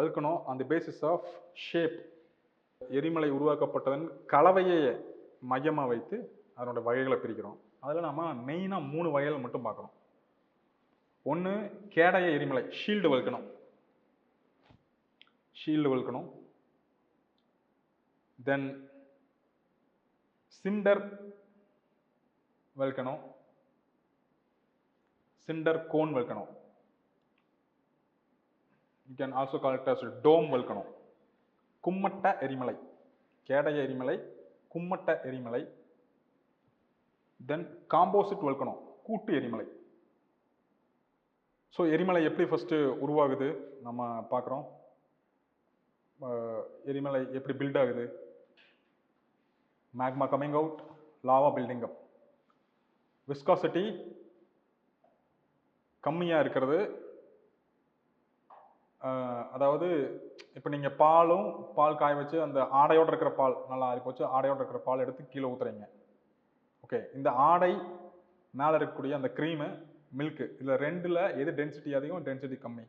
வகுக்கணும் அந்த basis of shape எரிமலை உருவாக்கப்பட்டதன் கலவையை மையமாக வைத்து அதனோட வகைகளை பிரிக்கிறோம். அதில் நம்ம மெயினாக மூணு வகைகள் மட்டும் பார்க்குறோம் ஒன்று கேடய எரிமலை shield volcano. Shield volcano. Then cinder volcano cinder cone volcano you can also call as dome volcano கும்மட்ட எரிமலை. கேடய எரிமலை கும்மட்ட எரிமலை தென் காம்போசிட் வல்கணும் கூட்டு எரிமலை. ஸோ எரிமலை எப்படி ஃபஸ்ட்டு உருவாகுது? நம்ம பார்க்குறோம். எரிமலை எப்படி பில்ட் ஆகுது? Magma coming out lava building up viscosity கம்மியாக இருக்கிறது. அதாவது இப்போ நீங்கள் பாலும் பால் காய வச்சு அந்த ஆடையோடு இருக்கிற பால் நல்லா ஆறி போச்சு ஆடையோடு இருக்கிற பால் எடுத்து கீழே ஊற்றுறீங்க ஓகே இந்த ஆடை மேலே இருக்கக்கூடிய அந்த க்ரீமு மில்க்கு இதில் ரெண்டில் எது டென்சிட்டி அதிகம் டென்சிட்டி கம்மி?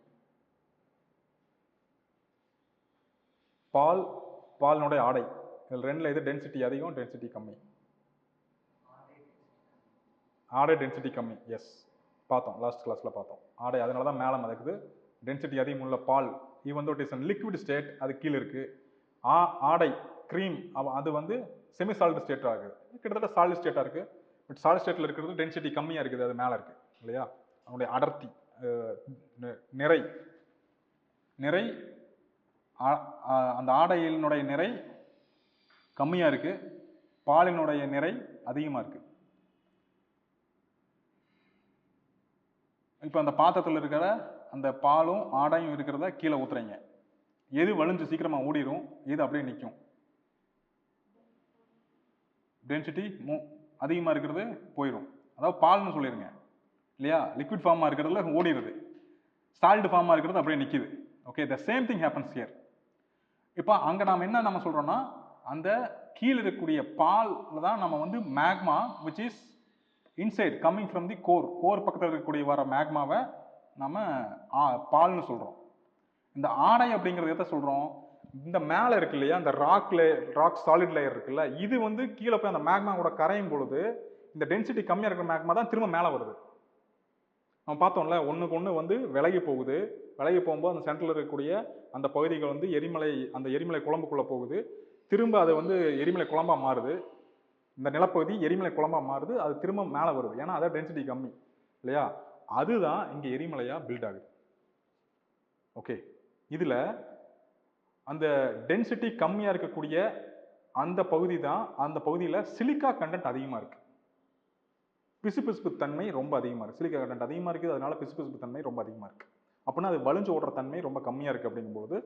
பால் பாலினுடைய ஆடை. இதில் ரெண்டில் எது டென்சிட்டி அதிகம் டென்சிட்டி கம்மி? ஆடை டென்சிட்டி கம்மி. எஸ் பார்த்தோம் லாஸ்ட் கிளாஸில் பார்த்தோம். ஆடை அதனால தான் மேலே மதக்குது. டென்சிட்டி அதிகம் உள்ள பால் even though it is liquid state அது கீழே இருக்குது ஆ ஆடை க்ரீம் அது வந்து செமி சால்ட் ஸ்டேட்டாக இருக்குது கிட்டத்தட்ட சாலிட் ஸ்டேட்டாக இருக்குது பட் சாலிட் ஸ்டேட்டில் இருக்கிறது டென்சிட்டி கம்மியாக இருக்குது அது மேலே இருக்குது இல்லையா? அதனுடைய அடர்த்தி நிறை. நிறை அந்த ஆடையினுடைய நிறை கம்மியாக இருக்குது பாலினுடைய நிறை அதிகமாக இருக்குது இப்போ அந்த பாத்திரத்தில் இருக்கிற அந்த பாலும் ஆடையும் இருக்கிறத கீழே ஊத்துறீங்க. எது வலிஞ்சு சீக்கிரமாக ஓடிரும் எது அப்படியே நிற்கும் டென்சிட்டி மூ அதிகமாக இருக்கிறது போயிடும் அதாவது பால்னு சொல்லிடுங்க இல்லையா? லிக்விட் ஃபார்மாக இருக்கிறதுல ஓடிடுது சால்ட் ஃபார்மாக இருக்கிறது அப்படியே நிற்கிது okay the same thing happens here இப்போ அங்கே நாம் என்ன நம்ம சொல்கிறோன்னா அந்த கீழே இருக்கக்கூடிய பாலில் தான் நம்ம வந்து magma which is inside coming from the core core பக்கத்தில் இருக்கக்கூடிய வர மேக்மாவை நம்ம ஆ, பால்னு சொல்கிறோம் இந்த ஆடை அப்படிங்கிறது எதை சொல்கிறோம் இந்த மேலே இருக்கு இல்லையா? அந்த rock layer rock solid layer இருக்குல்ல இது வந்து கீழே போய் அந்த மேக்மா கூட கரையும் பொழுது இந்த டென்சிட்டி கம்மியாக இருக்கிற மேக்மா தான் திரும்ப மேலே வருது. நம்ம பார்த்தோம்ல ஒன்றுக்கு ஒன்று வந்து விலகி போகுது. விலகி போகும்போது அந்த சென்டரில் இருக்கக்கூடிய அந்த பகுதிகள் வந்து எரிமலை அந்த எரிமலை குழம்புக்குள்ளே போகுது. திரும்ப அது வந்து எரிமலை குழம்பாக மாறுது. இந்த நிலப்பகுதி எரிமலை குழம்பாக மாறுது. அது திரும்ப மேலே வருது. ஏன்னா அதான் டென்சிட்டி கம்மி. இல்லையா? அதுதான் இங்கே எரிமலையாக பில்ட் ஆகுது. ஓகே இதில் அந்த டென்சிட்டி கம்மியாக இருக்கக்கூடிய அந்த பகுதி தான் அந்த பகுதியில் சிலிக்கா கண்டென்ட் அதிகமாக இருக்குது பிசுபிசுப்பு தன்மை ரொம்ப அதிகமாக இருக்குது சிலிக்கா கண்டென்ட் அதிகமாக இருக்குது அதனால பிசுபிசுப்பு தன்மை ரொம்ப அதிகமாக இருக்குது அப்படின்னா அது வலிஞ்சு ஓடுற தன்மை ரொம்ப கம்மியாக இருக்குது அப்படிங்கும்போது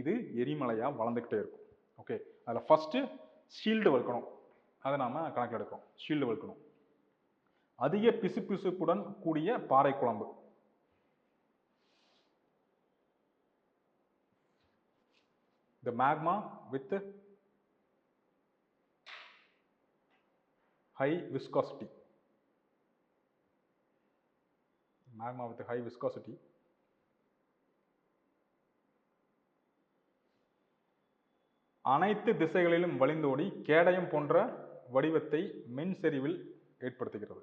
இது எரிமலையாக வளர்ந்துக்கிட்டே இருக்கும். ஓகே அதில் ஃபஸ்ட்டு ஷீல்டு வளர்க்கணும். அதை நாம் கணக்கில் எடுக்கிறோம். ஷீல்டு வளர்க்கணும். அதிக பிசுபிசுப்புடன் கூடிய பாறை குழம்பு. the magma with high viscosity. magma with high viscosity. அனைத்து திசைகளிலும் வழிந்தோடி கேடயம் போன்ற வடிவத்தை மின் செறிவில் ஏற்படுத்துகிறது.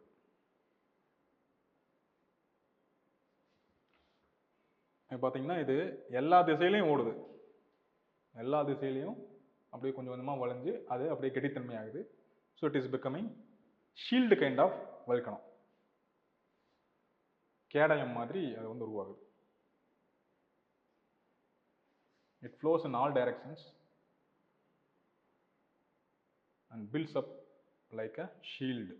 பார்த்தீங்கன்னா இது எல்லா திசையிலையும் ஓடுது. எல்லா திசையிலையும் அப்படியே கொஞ்சம் கொஞ்சமாக வளைஞ்சு அது அப்படியே கெட்டித்தன்மையாகுது. So it is becoming shield kind of volcano கேடயம் மாதிரி அது வந்து உருவாகுது. It flows in all directions and fills up like a shield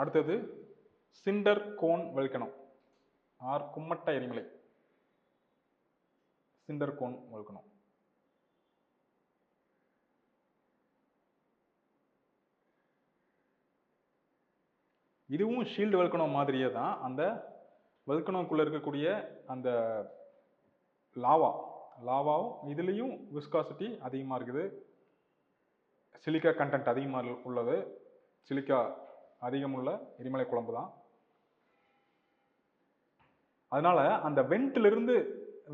அடுத்தது சிண்டர் கோன் வல்கணம் ஆர் கும்மட்ட எரிமலை. சிண்டர் கோன் வல்கணம் இதுவும் ஷீல்டு வல்கணம் மாதிரியே தான். அந்த வல்கனோக்குள்ளே இருக்கக்கூடிய அந்த லாவா லாவாவும் இதுலேயும் விஸ்காசிட்டி அதிகமாக இருக்குது. சிலிக்கா கண்டென்ட் அதிகமாக உள்ளது. சிலிக்கா அதிகமுள்ள எரிமலை குழம்பு தான். அதனால அந்த வெண்ட்ல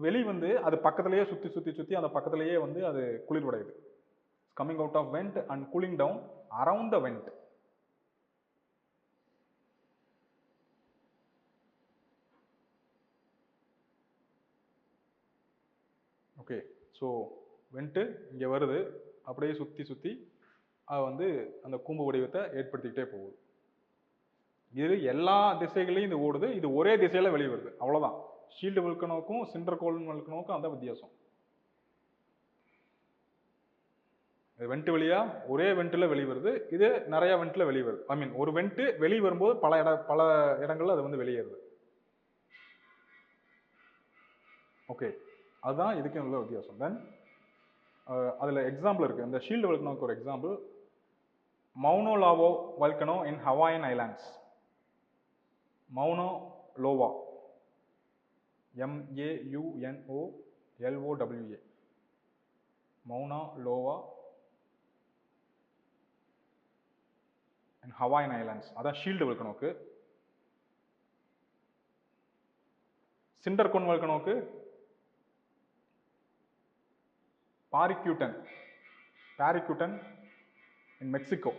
வெளி வந்து அது பக்கத்திலேயே சுத்தி சுத்தி சுத்தி அந்த பக்கத்திலேயே வந்து அது குளிர்வடையுது. Coming out of vent and cooling down around the vent okay so vent இங்கே வருது. அப்படியே சுற்றி சுற்றி அது வந்து அந்த கூம்பு வடிவத்தை ஏற்படுத்திக்கிட்டே போகுது. இது எல்லா திசைகளையும் இது ஓடுது. இது ஒரே திசையில வெளிவருது. அவ்வளவுதான். ஷீல்டு வல்கனோக்கும் சிண்டர் கோல் வல்கனோக்கும் அந்த வித்தியாசம். இது வெண்ட் வழியா ஒரே வெண்ட்டில் வெளிவருது. இது நிறைய வெண்ட்டில் வெளியே வருது ஐ மீன் ஒரு வெண்ட்டு வெளியே வரும்போது பல இட பல இடங்கள்ல அது வந்து வெளியேறுது. ஓகே அதுதான் இதுக்கு உள்ள வித்தியாசம். தென் அதில் எக்ஸாம்பிள் இருக்குது இந்த ஷீல்டு வல்கனோக்கு ஒரு example Mauna Loa volcano in Hawaiian islands Mauna Loa. M A U N O L O W A Mauna Loa. And ஹவாயின் islands அதான் ஷீல்டு வல்கனோக்கு சிண்டர்கோன் வல்கனோக்கு Paricutin Paricutin in Mexico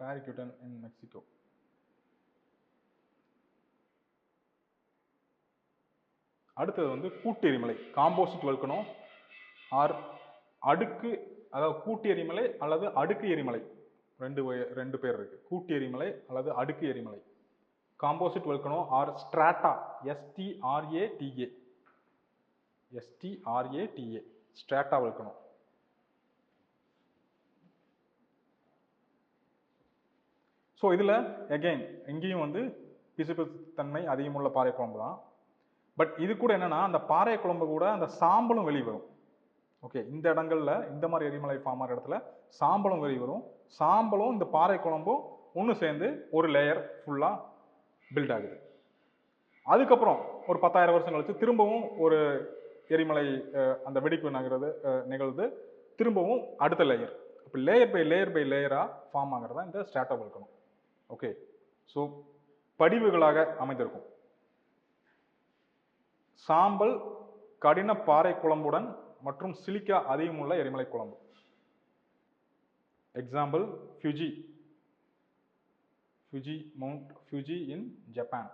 Paricutin in Mexico. அடுத்தது வந்து கூட்டு எரிமலை composite volcano R அடுக்கு அதாவது கூட்டு எரிமலை அல்லது அடுக்கு எரிமலை. ரெண்டு ரெண்டு பேர் இருக்கு. கூட்டு எரிமலை அல்லது அடுக்கு எரிமலை. Composite volcano or strata S T R A T A S T R A T A strata volcano so இதில் எகெயின் எங்கேயும் வந்து பிசுபிசுத்தன்மை அதிகமுள்ள பாறை குழம்பு தான். பட் இது கூட என்னென்னா அந்த பாறை குழம்பு கூட அந்த சாம்பலும் வெளிவரும். ஓகே இந்த இடங்கள்ல இந்த மாதிரி எரிமலை ஃபார்ம் ஆகிற இடத்துல சாம்பலும் வெளிவரும். சாம்பலும் இந்த பாறை குழம்பும் ஒன்று சேர்ந்து ஒரு லேயர் ஃபுல்லாக பில்ட் ஆகுது. அதுக்கப்புறம் ஒரு பத்தாயிரம் வருஷம் கழிச்சு திரும்பவும் ஒரு எரிமலை அந்த வெடிப்பு நகர்றது நிகழ்ந்து திரும்பவும் அடுத்த லேயர் இப்போ லேயர் பை லேயர் பை லேயராக ஃபார்ம் ஆகிறதா இந்த ஸ்டாட்டா இருக்கணும் ஓகே ஸோ படிவுகளாக அமைந்திருக்கும். சாம்பல் கடின பாறை குழம்புடன் மற்றும் சிலிக்கா அதிகமுள்ள எரிமலை குழம்பு. Example Fuji Fuji Mount Fuji in Japan